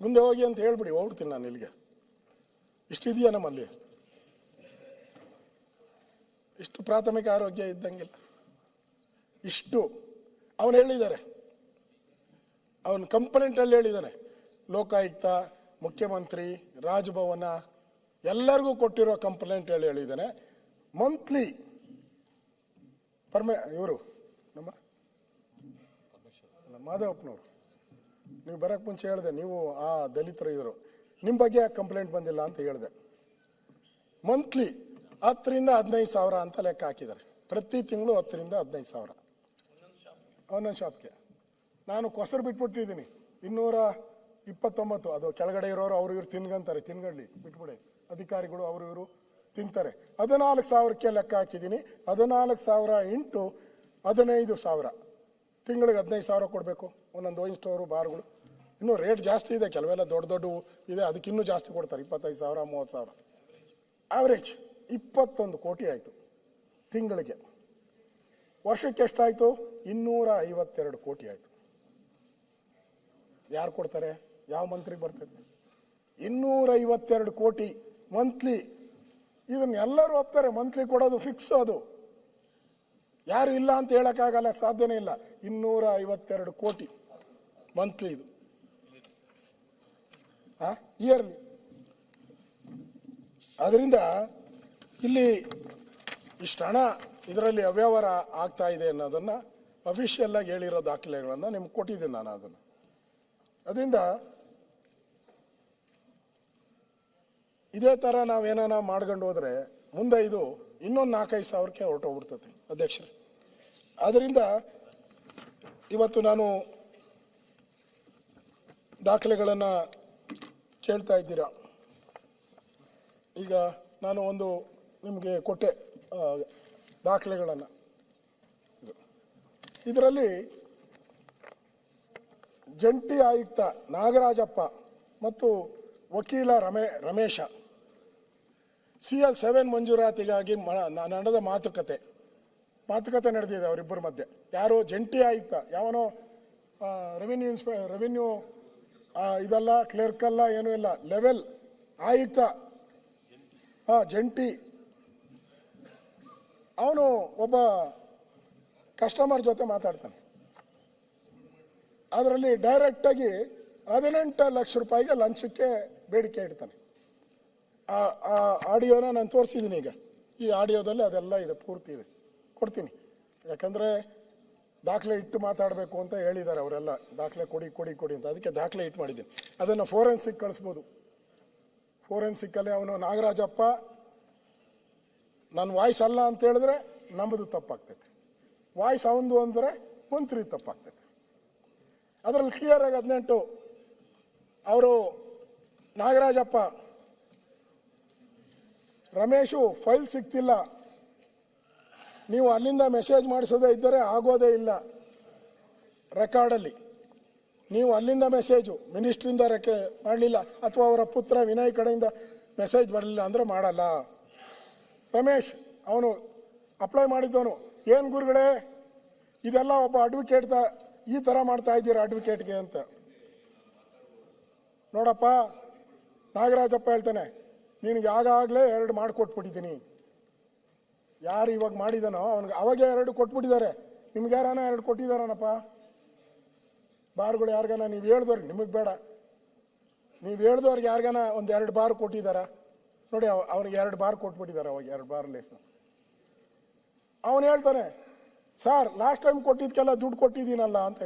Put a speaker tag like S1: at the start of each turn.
S1: ಮುಂದೆ ಹೋಗಿ ಅಂತ ಹೇಳ್ಬಿಡಿ ಹೋಗ್ಬಿಡ್ತೀನಿ ನಾನು ಇಲ್ಲಿಗೆ. ಇಷ್ಟಿದೆಯಾ ನಮ್ಮಲ್ಲಿ? ಇಷ್ಟು ಪ್ರಾಥಮಿಕ ಆರೋಗ್ಯ ಇದ್ದಂಗಿಲ್ಲ. ಇಷ್ಟು. ಅವನು ಹೇಳಿದ್ದಾರೆ ಅವನು ಕಂಪ್ಲೇಂಟಲ್ಲಿ ಹೇಳಿದ್ದಾನೆ ಲೋಕಾಯುಕ್ತ ಮುಖ್ಯಮಂತ್ರಿ ರಾಜಭವನ ಎಲ್ಲರಿಗೂ ಕೊಟ್ಟಿರೋ ಕಂಪ್ಲೇಂಟ್ ಹೇಳಿ ಹೇಳಿದ್ದಾನೆ ಮಂತ್ಲಿ ಪರ್ಮೆ ಇವರು ನಮ್ಮ ಅಲ್ಲ, ಮಾಧವಪ್ಪನವರು. ನೀವು ಬರೋಕ್ಕೆ ಮುಂಚೆ ಹೇಳಿದೆ, ನೀವು ಆ ದಲಿತರು ಇದ್ರು ನಿಮ್ಮ ಬಗ್ಗೆ ಯಾಕೆ ಕಂಪ್ಲೇಂಟ್ ಬಂದಿಲ್ಲ ಅಂತ ಹೇಳಿದೆ. ಮಂತ್ಲಿ ಹತ್ತರಿಂದ ಹದಿನೈದು ಸಾವಿರ ಅಂತ ಲೆಕ್ಕ ಹಾಕಿದ್ದಾರೆ. ಪ್ರತಿ ತಿಂಗಳು ಹತ್ತರಿಂದ ಹದಿನೈದು ಸಾವಿರ. ಒಂದೊಂದು ಶಾಪ್ಗೆ. ನಾನು ಕೊಸರು ಬಿಟ್ಬಿಟ್ಟಿದ್ದೀನಿ. ಇನ್ನೂರ ಇಪ್ಪತ್ತೊಂಬತ್ತು. ಅದು ಕೆಳಗಡೆ ಇರೋರು ಅವರು ಇವ್ರು ತಿನ್ಗಂತಾರೆ ತಿನ್ಗಡ್ಲಿ ಬಿಟ್ಬಿಡಿ. ಅಧಿಕಾರಿಗಳು ಅವರು ಇವರು ತಿಂತಾರೆ. ಹದಿನಾಲ್ಕು ಸಾವಿರಕ್ಕೆ ಲೆಕ್ಕ ಹಾಕಿದ್ದೀನಿ. ಹದಿನಾಲ್ಕು ಸಾವಿರ ಇಂಟು ಹದಿನೈದು ಸಾವಿರ. ತಿಂಗಳಿಗೆ ಹದಿನೈದು ಸಾವಿರ ಕೊಡಬೇಕು. ಒಂದೊಂದು ವೈನ್ ಸ್ಟೋರು, ಬಾರ್ಗಳು. ಇನ್ನೂ ರೇಟ್ ಜಾಸ್ತಿ ಇದೆ. ಕೆಲವೆಲ್ಲ ದೊಡ್ಡ ದೊಡ್ಡವು ಇದೆ. ಅದಕ್ಕಿನ್ನೂ ಜಾಸ್ತಿ ಕೊಡ್ತಾರೆ. ಇಪ್ಪತ್ತೈದು ಸಾವಿರ, ಮೂವತ್ತು ಸಾವಿರ. ಆವ್ರೇಜ್ ಇಪ್ಪತ್ತೊಂದು ಕೋಟಿ ಆಯಿತು ತಿಂಗಳಿಗೆ. ವರ್ಷಕ್ಕೆ ಎಷ್ಟಾಯಿತು? ಇನ್ನೂರ ಐವತ್ತೆರಡು ಕೋಟಿ ಆಯಿತು. ಯಾರು ಕೊಡ್ತಾರೆ? ಯಾವ ಮಂತ್ರಿಗೆ ಬರ್ತದೆ? ಇನ್ನೂರ ಐವತ್ತೆರಡು ಕೋಟಿ ಮಂತ್ಲಿ. ಇದನ್ನೆಲ್ಲರೂ ಒಪ್ತಾರೆ. ಮಂತ್ಲಿ ಕೊಡೋದು ಫಿಕ್ಸ್ ಅದು. ಯಾರು ಇಲ್ಲ ಅಂತ ಹೇಳೋಕ್ಕಾಗಲ್ಲ, ಸಾಧ್ಯನೇ ಇಲ್ಲ. ಇನ್ನೂರ ಐವತ್ತೆರಡು ಕೋಟಿ ಮಂತ್ಲಿ ಇದು. ಇಯರ್ಲಿ ಅದರಿಂದ ಇಲ್ಲಿ ಇಷ್ಟು ಹಣ ಇದರಲ್ಲಿ ಅವ್ಯವಹಾರ ಆಗ್ತಾ ಇದೆ ಅನ್ನೋದನ್ನ ಅಫಿಷಿಯಲ್ ಆಗಿ ಹೇಳಿರೋ ದಾಖಲೆಗಳನ್ನು ನಿಮ್ಗೆ ಕೊಟ್ಟಿದ್ದೀನಿ ನಾನು ಅದನ್ನು. ಅದರಿಂದ ಇದೇ ಥರ ನಾವೇನ ಮಾಡ್ಕೊಂಡು ಹೋದರೆ ಮುಂದೆ ಇದು ಇನ್ನೊಂದು ನಾಲ್ಕೈದು ಸಾವಿರಕ್ಕೆ ಹೊರಟೋಗ್ಬಿಡ್ತದೆ ಅಧ್ಯಕ್ಷರು. ಆದ್ದರಿಂದ ಇವತ್ತು ನಾನು ದಾಖಲೆಗಳನ್ನು ಕೇಳ್ತಾ ಇದ್ದೀರಾ? ಈಗ ನಾನು ಒಂದು ನಿಮಗೆ ಕೊಟ್ಟೆ ದಾಖಲೆಗಳನ್ನು. ಇದರಲ್ಲಿ ಜಂಟಿ ಆಯುಕ್ತ ನಾಗರಾಜಪ್ಪ ಮತ್ತು ವಕೀಲ ರಮೇ, ರಮೇಶ ಸಿ ಎಲ್ ಸೆವೆನ್ ಮಂಜೂರಾತಿಗಾಗಿ ನಡೆದ ಮಾತುಕತೆ. ಮಾತುಕತೆ ನಡೆದಿದೆ ಅವರಿಬ್ಬರ ಮಧ್ಯೆ. ಯಾರು ಜಂಟಿ ಆಯುಕ್ತ, ಯಾವನೋ ರೆವಿನ್ಯೂ ಇನ್ಸ್ಪೆ ರೆವಿನ್ಯೂ ಇದಲ್ಲ ಅಲ್ಲ, ಏನೂ ಇಲ್ಲ. ಲೆವೆಲ್ ಆಯುಕ್ತ ಹಾ ಜಂಟಿ. ಅವನು ಒಬ್ಬ ಕಸ್ಟಮರ್ ಜೊತೆ ಮಾತಾಡ್ತಾನೆ. ಅದರಲ್ಲಿ ಡೈರೆಕ್ಟಾಗಿ ಹದಿನೆಂಟು ಲಕ್ಷ ರೂಪಾಯಿಗೆ ಲಂಚಕ್ಕೆ ಬೇಡಿಕೆ ಇಡ್ತಾನೆ. ಆ ಆ ಆಡಿಯೋನ ನಾನು ತೋರಿಸಿದ್ದೀನಿ ಈಗ. ಈ ಆಡಿಯೋದಲ್ಲಿ ಅದೆಲ್ಲ ಇದೆ, ಪೂರ್ತಿ ಇದೆ. ಕೊಡ್ತೀನಿ. ಯಾಕಂದರೆ ದಾಖಲೆ ಇಟ್ಟು ಮಾತಾಡಬೇಕು ಅಂತ ಹೇಳಿದ್ದಾರೆ ಅವರೆಲ್ಲ. ದಾಖಲೆ ಕೊಡಿ ಕೊಡಿ ಕೊಡಿ ಅಂತ. ಅದಕ್ಕೆ ದಾಖಲೆ ಇಟ್ಟು ಮಾಡಿದ್ದೀನಿ. ಅದನ್ನು ಫೋರೆನ್ಸಿಕ್ ಕಳಿಸ್ಬೋದು. ಫೋರೆನ್ಸಿಕ್ಕಲ್ಲಿ ಅವನು ನಾಗರಾಜಪ್ಪ ನನ್ನ ವಾಯ್ಸ್ ಅಲ್ಲ ಅಂತ ಹೇಳಿದ್ರೆ ನಮ್ಮದು ತಪ್ಪಾಗ್ತೈತೆ. ವಾಯ್ಸ್ ಅವನದು ಅಂದರೆ ಮಂತ್ರಿ ತಪ್ಪಾಗ್ತೈತೆ. ಅದರಲ್ಲಿ ಕ್ಲಿಯರ್ ಆಗಿ ಹದಿನೆಂಟು. ಅವರು ನಾಗರಾಜಪ್ಪ ರಮೇಶು ಫೈಲ್ ಸಿಗ್ತಿಲ್ಲ. ನೀವು ಅಲ್ಲಿಂದ ಮೆಸೇಜ್ ಮಾಡಿಸೋದೇ ಇದ್ದರೆ ಆಗೋದೇ ಇಲ್ಲ. ರೆಕಾರ್ಡಲ್ಲಿ. ನೀವು ಅಲ್ಲಿಂದ ಮೆಸೇಜು, ಮಿನಿಸ್ಟ್ರಿಂದ ರೆಕೆ ಮಾಡಲಿಲ್ಲ ಅಥವಾ ಅವರ ಪುತ್ರ ವಿನಯ್ ಕಡೆಯಿಂದ ಮೆಸೇಜ್ ಬರಲಿಲ್ಲ ಅಂದರೆ ಮಾಡಲ್ಲ. ರಮೇಶ್, ಅವನು ಅಪ್ಲೈ ಮಾಡಿದ್ದವನು. ಏನು ಗುರುಗಳೇ, ಇದೆಲ್ಲ ಒಬ್ಬ ಅಡ್ವೊಕೇಟ್ ಈ ಥರ ಮಾಡ್ತಾ ಇದ್ದೀರಾ ಅಡ್ವೊಕೇಟ್ಗೆ ಅಂತ. ನೋಡಪ್ಪ, ನಾಗರಾಜಪ್ಪ ಹೇಳ್ತಾನೆ ನಿನಗೆ ಆಗಾಗಲೇ ಎರಡು ಮಾಡಿಕೊಟ್ಬಿಟ್ಟಿದ್ದೀನಿ. ಯಾರು ಇವಾಗ ಮಾಡಿದಾನೋ ಅವನಿಗೆ ಅವಾಗೇ ಎರಡು ಕೊಟ್ಬಿಟ್ಟಿದ್ದಾರೆ. ನಿಮ್ಗೆ ಯಾರಾನ ಎರಡು ಕೊಟ್ಟಿದಾರನಪ್ಪ ಬಾರ್ಗಳು ಯಾರಿಗಾನ ನೀವು ಹೇಳ್ದವ್ರಿಗೆ ನಿಮಗೆ ಬೇಡ. ನೀವು ಹೇಳ್ದವ್ರಿಗೆ ಯಾರಿಗಾನ ಒಂದು ಎರಡು ಬಾರ್ ಕೊಟ್ಟಿದ್ದಾರ? ನೋಡಿ, ಅವ ಅವ್ನಿಗೆ ಎರಡು ಬಾರ್ ಕೊಟ್ಬಿಟ್ಟಿದ್ದಾರೆ ಅವಾಗ, ಎರಡು ಬಾರ್ ಲೈಸೆನ್ಸ್ ಅವನು ಹೇಳ್ತಾನೆ, ಸರ್ ಲಾಸ್ಟ್ ಟೈಮ್ ಕೊಟ್ಟಿದ್ದಕ್ಕೆಲ್ಲ ದುಡ್ಡು ಕೊಟ್ಟಿದ್ದೀನಲ್ಲ ಅಂತ